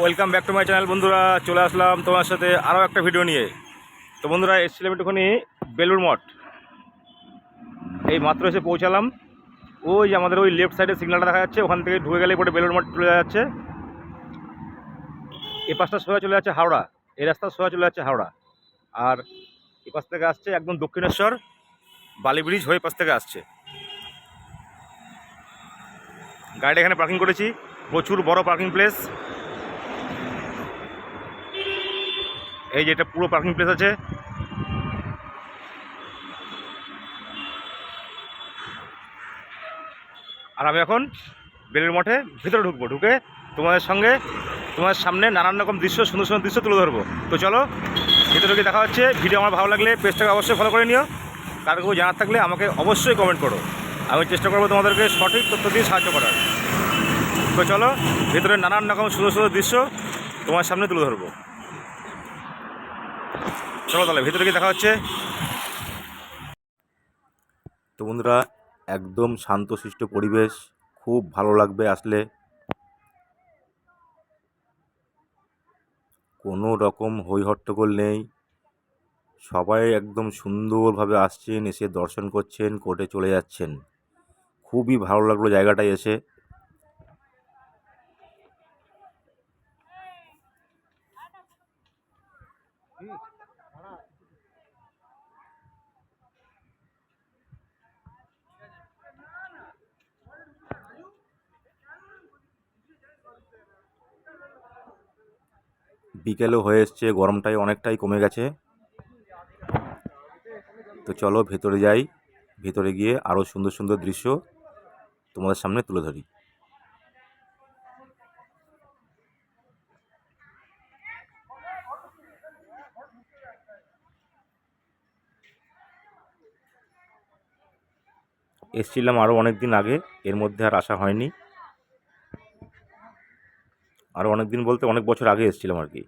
Welcome back to my channel বন্ধুরা। চলে আসলাম তোমার সাথে আরও একটা ভিডিও নিয়ে। তো বন্ধুরা, এসেছিলাম একটুখানি বেলুর মঠ। এই মাত্র এসে পৌঁছালাম। ওই যে আমাদের ওই লেফট সাইডে সিগন্যালটা দেখা যাচ্ছে, ওখান থেকে ঢুকে গেলে পরে বেলুর মঠ চলে যাচ্ছে। এ পাশটা সোজা চলে যাচ্ছে হাওড়া। এই রাস্তা সোজা চলে যাচ্ছে হাওড়া। আর এ পাশ থেকে আসছে একদম দক্ষিণেশ্বর বালি ব্রিজ হয়ে পাশ থেকে আসছে। গাড়িটা এখানে পার্কিং করেছি। প্রচুর বড় পার্কিং প্লেস এই যে এটা পুরো পার্কিং প্লেস আছে। আর আমি এখন বেলের মঠে ভিতরে ঢুকবো, ঢুকে তোমাদের সঙ্গে তোমার সামনে নানান রকম দৃশ্য, সুন্দর সুন্দর দৃশ্য তুলে ধরবো। তো চলো, ভিতরে গিয়ে দেখা হচ্ছে। ভিডিও আমার ভালো লাগলে পেজটাকে অবশ্যই ফলো করে নিও। কার কেউ জানার থাকলে আমাকে অবশ্যই কমেন্ট করো। আমি চেষ্টা করব তোমাদেরকে সঠিক তথ্য দিয়ে সাহায্য করার। তো চলো, ভিতরে নানান রকম সুন্দর সুন্দর দৃশ্য তোমার সামনে তুলে ধরবো। চলো তাহলে, ভিতরে গিয়ে দেখা হচ্ছে। তো বন্ধুরা, একদম শান্তশিষ্ট পরিবেশ, খুব ভালো লাগবে আসলে। কোনো রকম হই হট্টগোল নেই। সবাই একদম সুন্দরভাবে আসছেন, এসে দর্শন করছেন কোর্টে চলে যাচ্ছেন। খুবই ভালো লাগল জায়গাটায় এসে। বিকেলও হয়ে এসছে, গরমটাই অনেকটাই কমে গেছে। তো চলো ভেতরে যাই, ভেতরে গিয়ে আরও সুন্দর সুন্দর দৃশ্য তোমাদের সামনে তুলে ধরি। এসছিলাম আরও অনেক দিন আগে, এর মধ্যে আর আসা হয়নি। আরও অনেক দিন বলতে অনেক বছর আগে এসেছিলাম আর কি।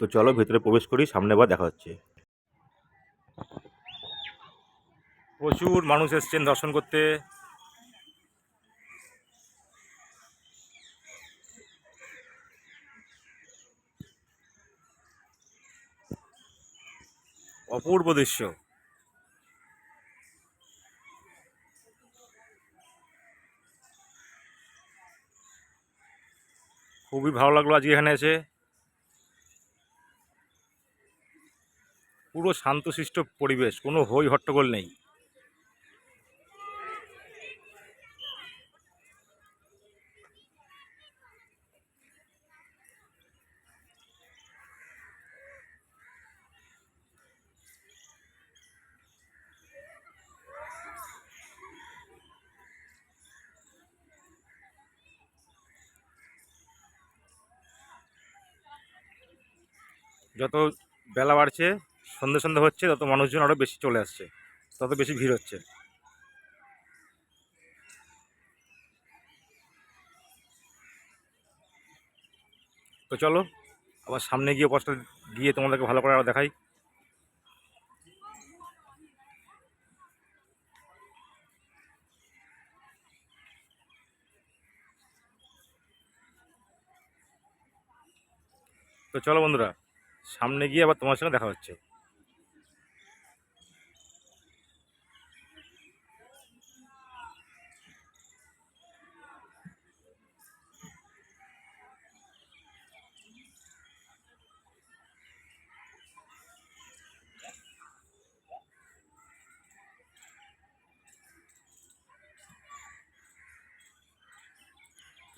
তো চলো ভেতরে প্রবেশ করি, সামনে আবার দেখা হচ্ছে। প্রচুর মানুষ এসছেন দর্শন করতে। অপূর্ব দৃশ্য। খুবই ভালো লাগল আজকে এখানে এসে। পুরো শান্তশিষ্ট পরিবেশ কোনো হই হট্টগোল নেই। যত বেলা বাড়ছে সন্ধে সন্ধে হচ্ছে, তত মানুষজন আরও বেশি চলে আসছে, তত বেশি ভিড় হচ্ছে। তো চলো, আবার সামনে গিয়ে বসটা গিয়ে তোমাদেরকে ভালো করে আরও দেখাই। তো চলো বন্ধুরা, সামনে গিয়ে আবার তোমার সঙ্গে দেখা হচ্ছে।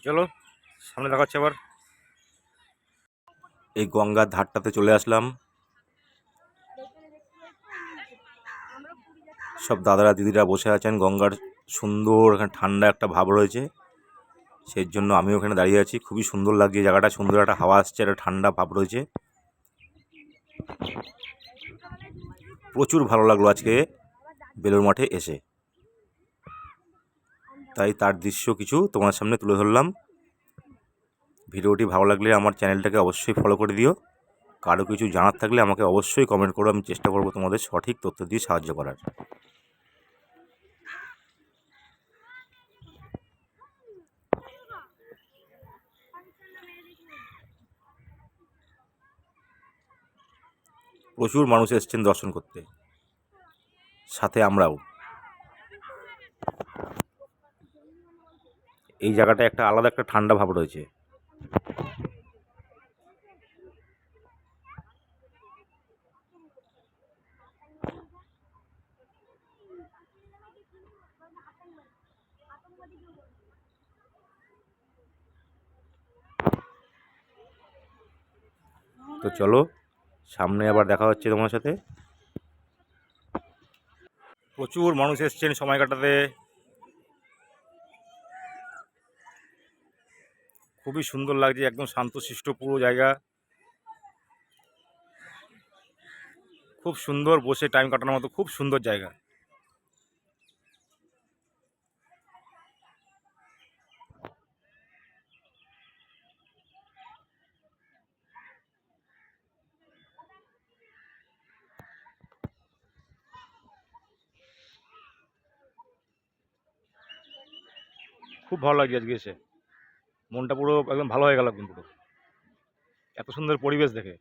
চলো, সামনে দেখা হচ্ছে আবার। এই গঙ্গার ধারটাতে চলে আসলাম। সব দাদারা, দিদিরা বসে আছেন। গঙ্গার সুন্দর এখানে ঠান্ডা একটা ভাব রয়েছে। সেই জন্য আমিও ওখানে দাঁড়িয়ে আছি। খুবই সুন্দর লাগছে। জায়গাটা সুন্দর একটা হাওয়া আসছে, একটা ঠান্ডা ভাব রয়েছে। প্রচুর ভালো লাগল আজকে বেলুর মাঠে এসে। তাই তার দৃশ্য কিছু তোমার সামনে তুলে ধরলাম। ভিডিওটি ভালো লাগলে আমার চ্যানেলটাকে অবশ্যই ফলো করে দিও। কারও কিছু জানার থাকলে আমাকে অবশ্যই কমেন্ট করো, আমি চেষ্টা করব তোমাদের সঠিক তথ্য দিয়ে সাহায্য করার। প্রচুর মানুষ এসছেন দর্শন করতে। সাথে আমরাও। এই জায়গাটা একটা আলাদা একটা ঠান্ডা ভাব রয়েছে। তো চলো, সামনে আবার দেখা হচ্ছে তোমার সাথে। প্রচুর মানুষ এসছেন সময় কাটাতে। খুবই সুন্দর লাগছে, একদম শান্তশিষ্ট পুরো জায়গা। খুব সুন্দর বসে টাইম কাটানোর মতো, খুব সুন্দর জায়গা। খুব ভালো লাগছে আজকে এসে। মনটা পুরো একদম ভালো হয়ে গেল একদম পুরো। এত সুন্দর পরিবেশ দেখে।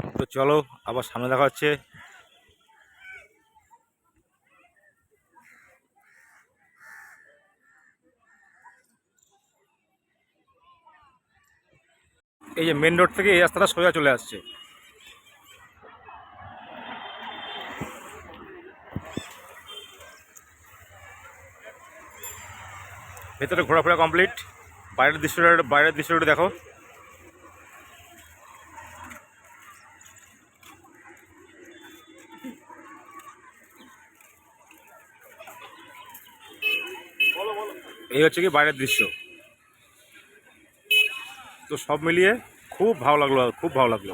তো চলো, আবার সামনে দেখা হচ্ছে। এই যে মেন রোড থেকে এই রাস্তাটা সোজা চলে আসছে। ভেতরে ঘোরাফেরা কমপ্লিট বাইরের দৃশ্যটা বাইরের দৃশ্যটা দেখো। এই হচ্ছে কি বাইরের দৃশ্য। তো সব মিলিয়ে খুব ভালো লাগল খুব ভালো লাগল।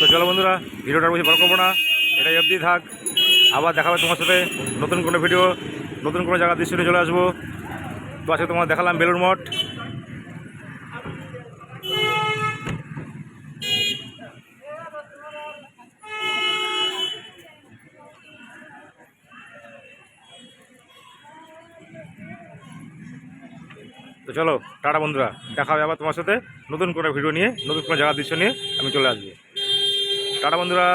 তো চলো বন্ধুরা, ভিডিওটার বেশি বড় করব না। এটাই অবধি থাক। আবার দেখা হবে তোমার সাথে নতুন কোনো ভিডিও, নতুন কোনো জায়গার দৃশ্য চলে আসব। তো আজকে তোমার দেখালাম বেলুর মঠ। তো চলো, টাটা বন্ধুরা। দেখা হবে আবার তোমার সাথে নতুন কোনো ভিডিও নিয়ে, নতুন কোনো জায়গার দৃশ্য নিয়ে আমি চলে আসব। টাটা বন্ধুরা।